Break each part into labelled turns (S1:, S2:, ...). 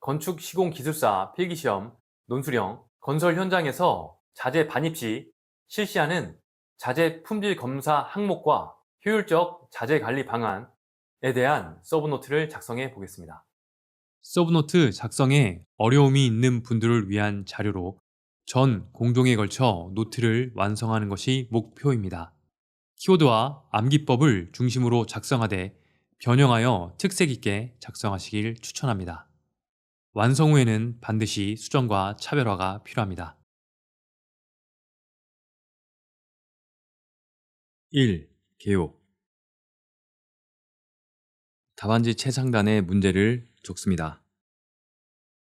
S1: 건축 시공 기술사 필기시험, 논술형, 건설 현장에서 자재 반입 시 실시하는 자재 품질 검사 항목과 효율적 자재 관리 방안에 대한 서브노트를 작성해 보겠습니다. 서브노트 작성에 어려움이 있는 분들을 위한 자료로 전 공동에 걸쳐 노트를 완성하는 것이 목표입니다. 키워드와 암기법을 중심으로 작성하되 변형하여 특색 있게 작성하시길 추천합니다. 완성 후에는 반드시 수정과 차별화가 필요합니다. 1. 개요 답안지 최상단에 문제를 적습니다.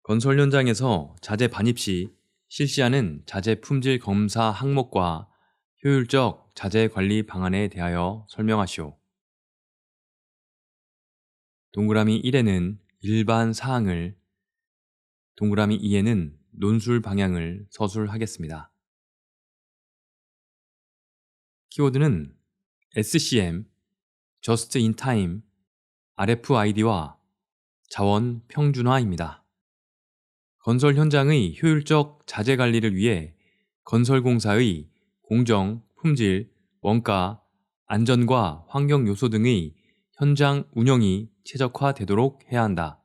S1: 건설 현장에서 자재 반입 시 실시하는 자재 품질 검사 항목과 효율적 자재 관리 방안에 대하여 설명하시오. 동그라미 1에는 일반 사항을, 동그라미 2에는 논술 방향을 서술하겠습니다. 키워드는 SCM, Just in Time, RFID와 자원 평준화입니다. 건설 현장의 효율적 자재 관리를 위해 건설공사의 공정, 품질, 원가, 안전과 환경 요소 등의 현장 운영이 최적화되도록 해야 한다.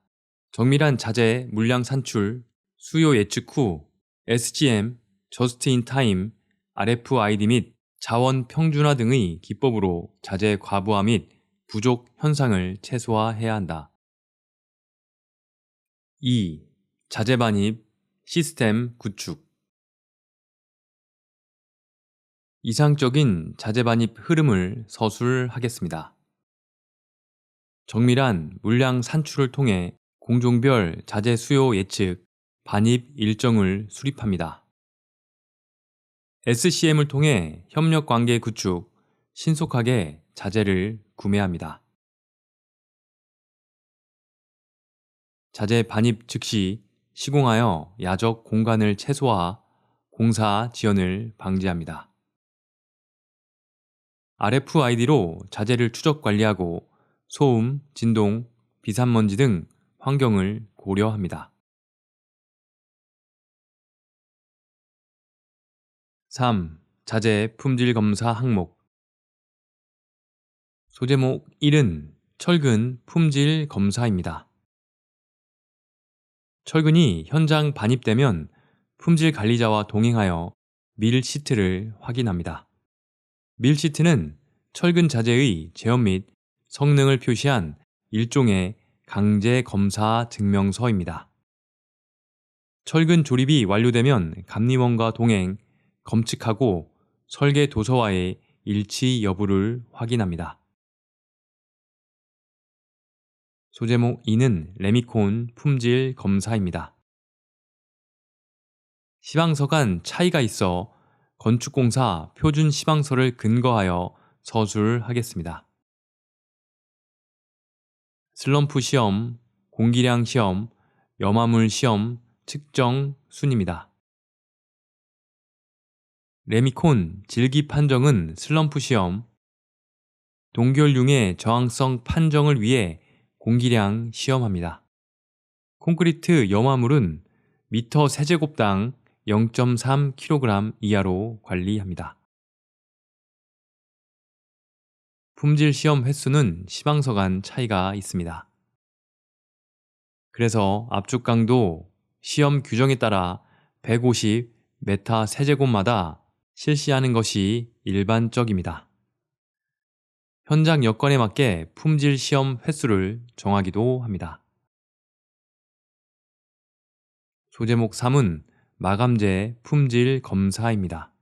S1: 정밀한 자재 물량 산출, 수요 예측 후 SGM, Just in Time, RFID 및 자원 평준화 등의 기법으로 자재 과부하 및 부족 현상을 최소화해야 한다. 2. 자재 반입 시스템 구축 이상적인 자재 반입 흐름을 서술하겠습니다. 정밀한 물량 산출을 통해 공종별 자재 수요 예측, 반입 일정을 수립합니다. SCM을 통해 협력 관계 구축, 신속하게 자재를 구매합니다. 자재 반입 즉시 시공하여 야적 공간을 최소화, 공사 지연을 방지합니다. RFID로 자재를 추적 관리하고 소음, 진동, 비산먼지 등 환경을 고려합니다. 3. 자재 품질 검사 항목 소제목 1은 철근 품질 검사입니다. 철근이 현장 반입되면 품질 관리자와 동행하여 밀 시트를 확인합니다. 밀 시트는 철근 자재의 제험 및 성능을 표시한 일종의 강제 검사 증명서입니다. 철근 조립이 완료되면 감리원과 동행, 검측하고 설계 도서와의 일치 여부를 확인합니다. 소제목 2는 레미콘 품질 검사입니다. 시방서 간 차이가 있어 건축공사 표준 시방서를 근거하여 서술하겠습니다. 슬럼프 시험, 공기량 시험, 염화물 시험 측정 순입니다. 레미콘 질기 판정은 슬럼프 시험, 동결융의 저항성 판정을 위해 공기량 시험합니다. 콘크리트 염화물은 미터 세제곱당 0.3kg 이하로 관리합니다. 품질 시험 횟수는 시방서 간 차이가 있습니다. 그래서 압축 강도 시험 규정에 따라 150 메타 세제곱마다 실시하는 것이 일반적입니다. 현장 여건에 맞게 품질 시험 횟수를 정하기도 합니다. 소제목 3은 마감재 품질 검사입니다.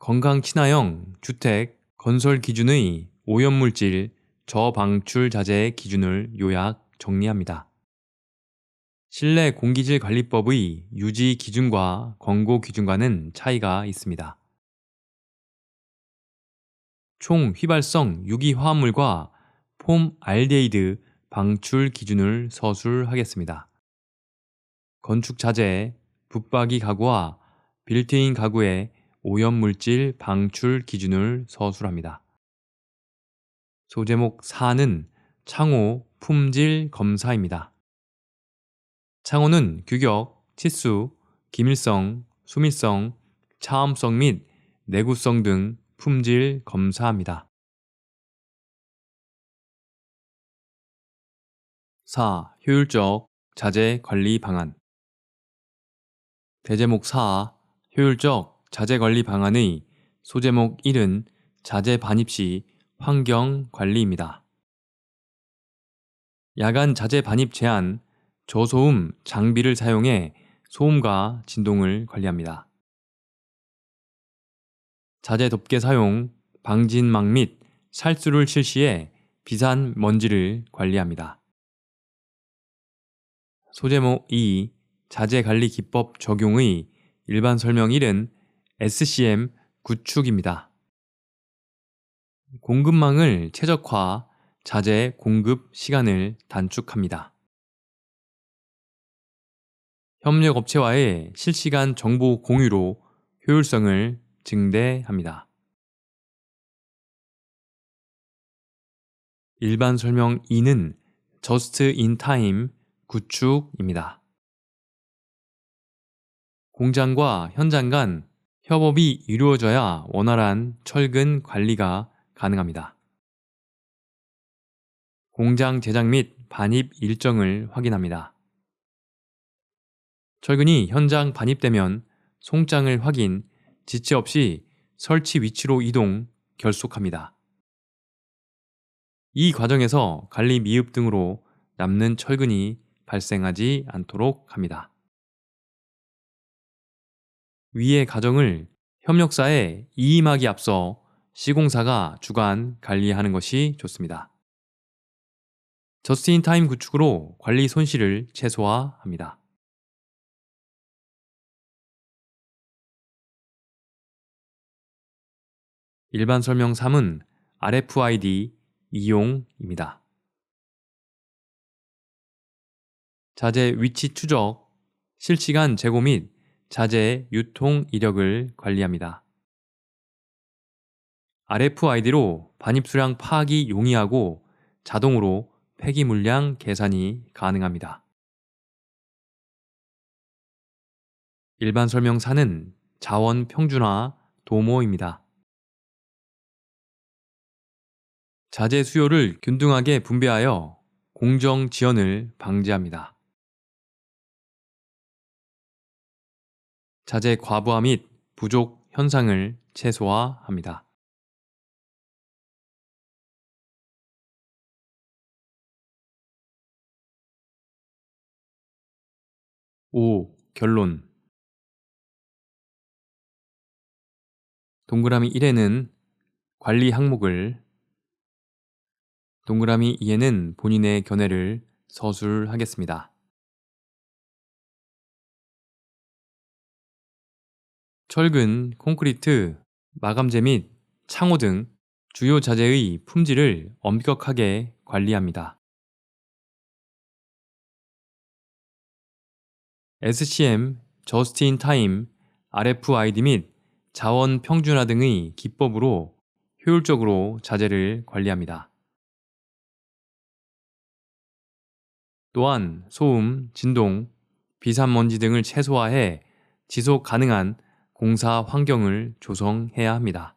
S1: 건강 친화형 주택 건설 기준의 오염물질 저방출 자재 기준을 요약 정리합니다. 실내 공기질 관리법의 유지 기준과 권고 기준과는 차이가 있습니다. 총 휘발성 유기화합물과 폼 알데히드 방출 기준을 서술하겠습니다. 건축 자재, 붙박이 가구와 빌트인 가구의 오염물질 방출 기준을 서술합니다. 소제목 4는 창호 품질 검사입니다. 창호는 규격, 치수, 기밀성, 수밀성, 차음성 및 내구성 등 품질 검사합니다. 4. 효율적 자재 관리 방안 대제목 4. 효율적 자재 관리 방안의 소제목 1은 자재 반입 시 환경 관리입니다. 야간 자재 반입 제한, 저소음 장비를 사용해 소음과 진동을 관리합니다. 자재 덮개 사용, 방진막 및 살수를 실시해 비산 먼지를 관리합니다. 소제목 2. 자재 관리 기법 적용의 일반 설명 1은 SCM 구축입니다. 공급망을 최적화, 자재 공급 시간을 단축합니다. 협력 업체와의 실시간 정보 공유로 효율성을 증대합니다. 일반 설명 2는 Just in Time 구축입니다. 공장과 현장 간 협업이 이루어져야 원활한 철근 관리가 가능합니다. 공장 제작 및 반입 일정을 확인합니다. 철근이 현장 반입되면 송장을 확인, 지체 없이 설치 위치로 이동, 결속합니다. 이 과정에서 관리 미흡 등으로 남는 철근이 발생하지 않도록 합니다. 위의 과정을 협력사에 이임하기 앞서 시공사가 주관 관리하는 것이 좋습니다. 저스틴 타임 구축으로 관리 손실을 최소화합니다. 일반 설명 3은 RFID 이용입니다. 자재 위치 추적, 실시간 재고 및 자재 유통 이력을 관리합니다. RFID로 반입 수량 파악이 용이하고 자동으로 폐기 물량 계산이 가능합니다. 일반 설명사는 자원 평준화 도모입니다. 자재 수요를 균등하게 분배하여 공정 지연을 방지합니다. 자재 과부하 및 부족 현상을 최소화합니다. 오 결론 동그라미 1에는 관리 항목을 동그라미 2에는 본인의 견해를 서술하겠습니다. 철근, 콘크리트, 마감재 및 창호 등 주요 자재의 품질을 엄격하게 관리합니다. SCM, in Time, RFID 및 자원 평준화 등의 기법으로 효율적으로 자재를 관리합니다. 또한 소음, 진동, 비산먼지 등을 최소화해 지속 가능한 공사 환경을 조성해야 합니다.